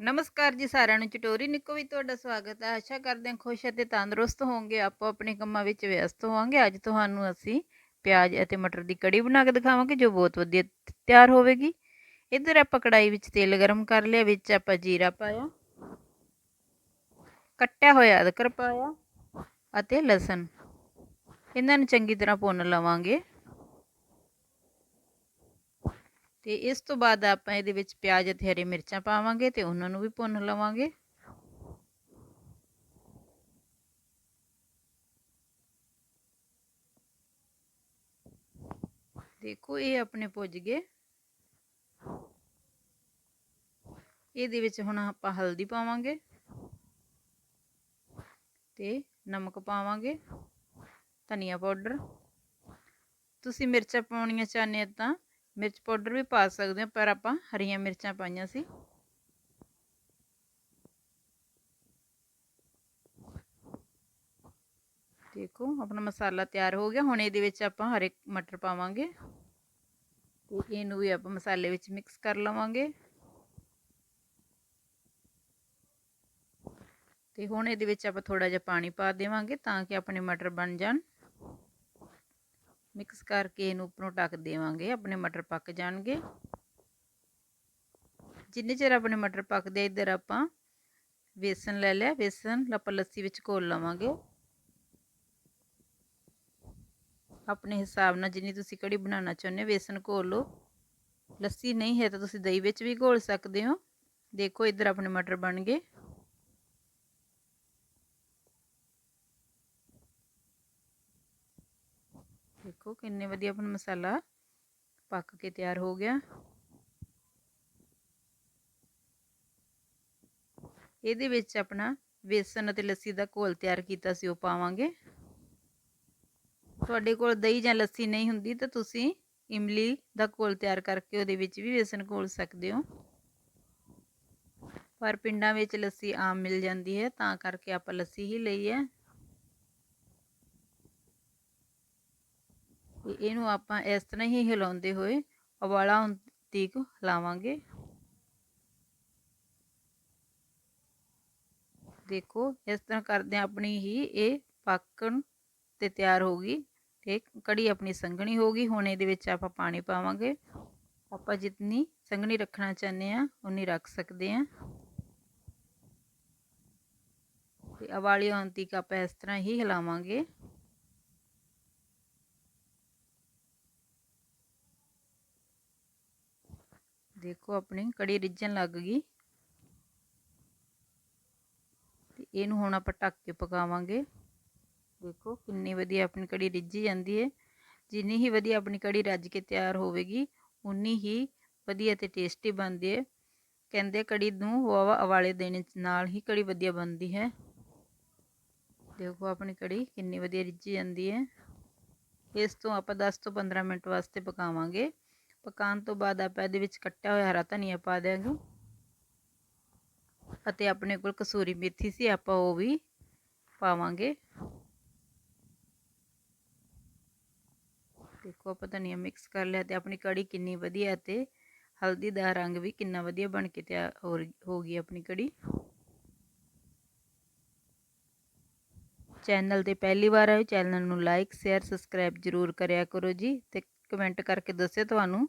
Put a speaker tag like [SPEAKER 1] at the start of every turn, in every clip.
[SPEAKER 1] ਨਮਸਕਾਰ ਜੀ ਸਾਰਿਆਂ ਨੂੰ, ਚਟੋਰੀ ਨਿੱਕੋ ਵੀ ਤੁਹਾਡਾ ਸਵਾਗਤ ਹੈ। ਆਸ਼ਾ ਕਰਦੇ ਹਾਂ ਖੁਸ਼ ਅਤੇ ਤੰਦਰੁਸਤ ਹੋਵੋਗੇ। ਆਪੋ ਆਪਣੇ ਕੰਮਾਂ ਵਿੱਚ ਵਿਅਸਤ ਹੋਵਾਂਗੇ। ਅੱਜ ਤੁਹਾਨੂੰ ਅਸੀਂ ਪਿਆਜ਼ ਅਤੇ ਮਟਰ ਦੀ ਕੜੀ ਬਣਾ ਕੇ ਦਿਖਾਵਾਂਗੇ, ਜੋ ਬਹੁਤ ਵਧੀਆ ਤਿਆਰ ਹੋਵੇਗੀ। ਇੱਧਰ ਆਪਾਂ ਕੜਾਈ ਵਿੱਚ ਤੇਲ ਗਰਮ ਕਰ ਲਿਆ, ਵਿੱਚ ਆਪਾਂ ਜੀਰਾ ਪਾਇਆ, ਕੱਟਿਆ ਹੋਇਆ ਅਦਰਕ ਪਾਇਆ ਅਤੇ ਲਸਣ। ਇਹਨਾਂ ਨੂੰ ਚੰਗੀ ਤਰ੍ਹਾਂ ਭੁੰਨ ਲਵਾਂਗੇ। ਤੇ ਇਸ ਤੋਂ ਬਾਅਦ ਆਪਾਂ ਇਹਦੇ ਵਿੱਚ ਪਿਆਜ਼ ਅਤੇ ਹਰੀ ਮਿਰਚਾਂ ਪਾਵਾਂਗੇ ਤੇ ਉਹਨਾਂ ਨੂੰ ਵੀ ਭੁੰਨ ਲਵਾਂਗੇ। ਦੇਖੋ, ਇਹ ਆਪਣੇ ਪੁੱਜ ਗਏ। ਇਹਦੇ ਵਿੱਚ ਹੁਣ ਆਪਾਂ ਹਲਦੀ ਪਾਵਾਂਗੇ ਤੇ ਨਮਕ ਪਾਵਾਂਗੇ, ਧਨੀਆ ਪਾਊਡਰ। ਤੁਸੀਂ ਮਿਰਚਾਂ ਪਾਉਣੀਆਂ ਚਾਹੁੰਦੇ ਤਾਂ ਮਿਰਚ ਪਾਊਡਰ ਵੀ ਪਾ ਸਕਦੇ ਹਾਂ, ਪਰ ਆਪਾਂ ਹਰੀਆਂ ਮਿਰਚਾਂ ਪਾਈਆਂ ਸੀ। ਦੇਖੋ, ਆਪਣਾ ਮਸਾਲਾ ਤਿਆਰ ਹੋ ਗਿਆ। ਹੁਣ ਇਹਦੇ ਵਿੱਚ ਆਪਾਂ ਹਰੇ ਮਟਰ ਪਾਵਾਂਗੇ। ਤੇ ਇਹਨੂੰ ਵੀ ਆਪਾਂ ਮਸਾਲੇ ਵਿੱਚ ਮਿਕਸ ਕਰ ਲਵਾਂਗੇ। ਤੇ ਹੁਣ ਇਹਦੇ ਵਿੱਚ ਆਪਾਂ ਥੋੜਾ ਜਿਹਾ ਪਾਣੀ ਪਾ ਦੇਵਾਂਗੇ ਤਾਂ ਕਿ ਆਪਣੇ ਮਟਰ ਬਣ ਜਾਣ। ਮਿਕਸ ਕਰਕੇ ਇਹਨੂੰ ਉੱਪਰੋਂ ਟੱਕ ਦੇਵਾਂਗੇ, ਆਪਣੇ ਮਟਰ ਪੱਕ ਜਾਣਗੇ। ਜਿੰਨੇ ਚਿਰ ਆਪਣੇ ਮਟਰ ਪੱਕਦੇ ਇੱਧਰ ਆਪਾਂ ਵੇਸਣ ਲੈ ਲਿਆ, ਵੇਸਣ ਆਪਾਂ ਲੱਸੀ ਵਿੱਚ ਘੋਲ ਲਵਾਂਗੇ। ਆਪਣੇ ਹਿਸਾਬ ਨਾਲ ਜਿੰਨੀ ਤੁਸੀਂ ਕੜੀ ਬਣਾਉਣਾ ਚਾਹੁੰਦੇ ਹੋ, ਵੇਸਣ ਘੋਲ ਲਓ। ਲੱਸੀ ਨਹੀਂ ਹੈ ਤਾਂ ਤੁਸੀਂ ਦਹੀਂ ਵਿੱਚ ਵੀ ਘੋਲ ਸਕਦੇ ਹੋ। ਦੇਖੋ ਇੱਧਰ ਆਪਣੇ ਮਟਰ ਬਣ ਗਏ। ਦੇਖੋ ਕਿੰਨੇ ਵਧੀਆ ਆਪਣਾ ਮਸਾਲਾ ਪੱਕ ਕੇ ਤਿਆਰ ਹੋ ਗਿਆ। ਇਹਦੇ ਵਿੱਚ ਆਪਣਾ ਵੇਸਣ ਅਤੇ ਲੱਸੀ ਦਾ ਘੋਲ ਤਿਆਰ ਕੀਤਾ ਸੀ, ਉਹ ਪਾਵਾਂਗੇ। ਤੁਹਾਡੇ ਕੋਲ ਦਹੀਂ ਜਾਂ ਲੱਸੀ ਨਹੀਂ ਹੁੰਦੀ ਤਾਂ ਤੁਸੀਂ ਇਮਲੀ ਦਾ ਘੋਲ ਤਿਆਰ ਕਰਕੇ ਉਹਦੇ ਵਿੱਚ ਵੀ ਵੇਸਣ ਘੋਲ ਸਕਦੇ ਹੋ। ਪਰ ਪਿੰਡਾਂ ਵਿੱਚ ਲੱਸੀ ਆਮ ਮਿਲ ਜਾਂਦੀ ਹੈ, ਤਾਂ ਕਰਕੇ ਆਪਾਂ ਲੱਸੀ ਹੀ ਲਈ ਹੈ। ਇਹਨੂੰ ਆਪਾਂ ਇਸ ਤਰ੍ਹਾਂ ਹੀ ਹਿਲਾਉਂਦੇ ਹੋਏ ਉਬਾਲਾ ਤੀਕ ਹਿਲਾਵਾਂਗੇ ਦੇਖੋ, ਇਸ ਤਰ੍ਹਾਂ ਕਰਦੇ ਆਪਣੀ ਹੀ ਇਹ ਪੱਕਣ ਤੇ ਤਿਆਰ ਹੋ ਗਈ ਤੇ ਕੜੀ ਆਪਣੀ ਸੰਘਣੀ ਹੋ ਗਈ। ਹੁਣ ਇਹਦੇ ਵਿੱਚ ਆਪਾਂ ਪਾਣੀ ਪਾਵਾਂਗੇ। ਆਪਾਂ ਜਿੰਨੀ ਸੰਘਣੀ ਰੱਖਣਾ ਚਾਹੁੰਦੇ ਆ ਉਨੀ ਰੱਖ ਸਕਦੇ ਆ ਤੇ ਉਬਾਲੀ ਆਉਣ ਤੀਕ ਆਪਾਂ ਇਸ ਤਰ੍ਹਾਂ ਹੀ ਹਿਲਾਵਾਂਗੇ। ਦੇਖੋ ਆਪਣੀ ਕੜੀ ਰਿੱਝਣ ਲੱਗ ਗਈ ਤੇ ਇਹਨੂੰ ਹੁਣ ਆਪਾਂ ਢੱਕ ਕੇ ਪਕਾਵਾਂਗੇ ਦੇਖੋ ਕਿੰਨੀ ਵਧੀਆ ਆਪਣੀ ਕੜੀ ਰਿੱਝੀ ਜਾਂਦੀ ਹੈ ਜਿੰਨੀ ਹੀ ਵਧੀਆ ਆਪਣੀ ਕੜੀ ਰੱਜ ਕੇ ਤਿਆਰ ਹੋਵੇਗੀ ਉਨੀ ਹੀ ਵਧੀਆ ਤੇ ਟੇਸਟੀ ਬਣਦੀ ਹੈ ਕਹਿੰਦੇ ਕੜੀ ਨੂੰ ਵਾਵਾ ਉਵਾਲੇ ਦੇਣੇ ਨਾਲ ਹੀ ਕੜੀ ਵਧੀਆ ਬਣਦੀ ਹੈ ਦੇਖੋ ਆਪਣੀ ਕੜੀ ਕਿੰਨੀ ਵਧੀਆ ਰਿੱਝੀ ਜਾਂਦੀ ਹੈ ਇਸ ਤੋਂ ਆਪਾਂ 10 ਤੋਂ 15 ਮਿੰਟ ਵਾਸਤੇ ਪਕਾਵਾਂਗੇ ਪਕਾਉਣ ਤੋਂ ਬਾਅਦ ਆਪਾਂ ਇਹਦੇ ਵਿੱਚ ਕੱਟਿਆ ਹੋਇਆ ਹਰਾ ਧਨੀਆ ਪਾ ਦਿਆਂਗੇ। ਅਤੇ ਆਪਣੇ ਕੋਲ ਕਸੂਰੀ ਮੇਥੀ ਸੀ, ਆਪਾਂ ਉਹ ਵੀ ਪਾਵਾਂਗੇ। ਦੇਖੋ ਆਪਾਂ ਧਨੀਆ ਮਿਕਸ ਕਰ ਲਿਆ ਤੇ ਆਪਣੀ ਕੜੀ ਕਿੰਨੀ ਵਧੀਆ ਤੇ ਹਲਦੀ ਦਾ ਰੰਗ ਵੀ ਕਿੰਨਾ ਵਧੀਆ ਬਣ ਕੇ ਤਿਆਰ ਹੋ ਗਈ ਆਪਣੀ ਕੜੀ। ਚੈਨਲ ਤੇ ਪਹਿਲੀ ਵਾਰ ਆਏ ਚੈਨਲ ਨੂੰ ਲਾਈਕ ਸ਼ੇਅਰ ਸਬਸਕ੍ਰਾਈਬ ਜ਼ਰੂਰ ਕਰਿਆ ਕਰੋ ਜੀ ਤੇ ਕਮੈਂਟ ਕਰਕੇ ਦੱਸਿਓ ਤੁਹਾਨੂੰ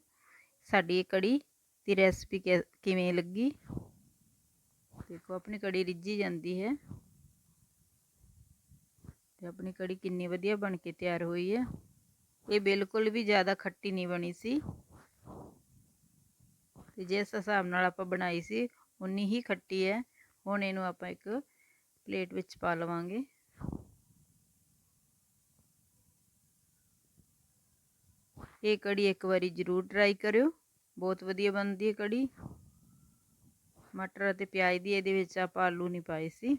[SPEAKER 1] ਸਾਡੀ ਇਹ ਕੜੀ ਦੀ ਰੈਸਪੀ ਕਿਵੇਂ ਲੱਗੀ। ਦੇਖੋ, ਆਪਣੀ ਕੜੀ ਰਿੱਝੀ ਜਾਂਦੀ ਹੈ। ਤੇ ਆਪਣੀ ਕੜੀ ਕਿੰਨੀ ਵਧੀਆ ਬਣ ਕੇ ਤਿਆਰ ਹੋਈ ਹੈ। ਇਹ ਬਿਲਕੁਲ ਵੀ ਜ਼ਿਆਦਾ ਖੱਟੀ ਨਹੀਂ ਬਣੀ ਸੀ। ਤੇ ਜਿਸ ਹਿਸਾਬ ਨਾਲ ਆਪਾਂ ਬਣਾਈ ਸੀ, ਉਨੀ ਹੀ ਖੱਟੀ ਹੈ। ਹੁਣ ਇਹਨੂੰ ਆਪਾਂ ਇੱਕ ਪਲੇਟ ਵਿੱਚ ਪਾ ਲਵਾਂਗੇ। ਇਹ ਕੜੀ ਇੱਕ ਵਾਰੀ ਜ਼ਰੂਰ ਟਰਾਈ ਕਰਿਓ। ਬਹੁਤ ਵਧੀਆ ਬਣਦੀ ਹੈ ਕੜੀ। ਮਟਰ ਅਤੇ ਪਿਆਜ਼ ਦੀ ਇਹਦੇ ਵਿੱਚ ਆਪਾਂ ਆਲੂ ਨਹੀਂ ਪਾਏ ਸੀ।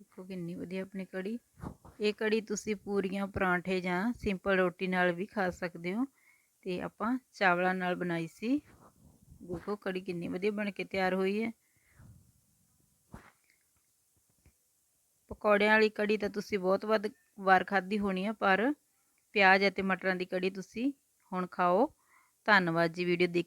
[SPEAKER 1] ਦੇਖੋ ਕਿੰਨੀ ਵਧੀਆ ਆਪਣੀ ਕੜੀ। ਇਹ ਕੜੀ ਤੁਸੀਂ ਪੂਰੀਆਂ ਪਰਾਂਠੇ ਜਾਂ ਸਿੰਪਲ ਰੋਟੀ ਨਾਲ ਵੀ ਖਾ ਸਕਦੇ ਹੋ। ਤੇ ਆਪਾਂ ਚਾਵਲਾਂ ਨਾਲ ਬਣਾਈ ਸੀ। ਦੇਖੋ ਕੜੀ ਕਿੰਨੀ ਵਧੀਆ ਬਣ ਕੇ ਤਿਆਰ ਹੋਈ ਹੈ। ਪਕੌੜਿਆਂ ਵਾਲੀ ਕੜੀ ਤਾਂ ਤੁਸੀਂ ਬਹੁਤ ਵੱਧ ਵਾਰ ਖਾਧੀ ਹੋਣੀ ਆ, ਪਰ ਪਿਆਜ਼ ਅਤੇ ਮਟਰਾਂ ਦੀ ਕੜੀ ਤੁਸੀਂ ਹੁਣ ਖਾਓ। ਧੰਨਵਾਦ ਜੀ, ਵੀਡੀਓ ਦੇਖ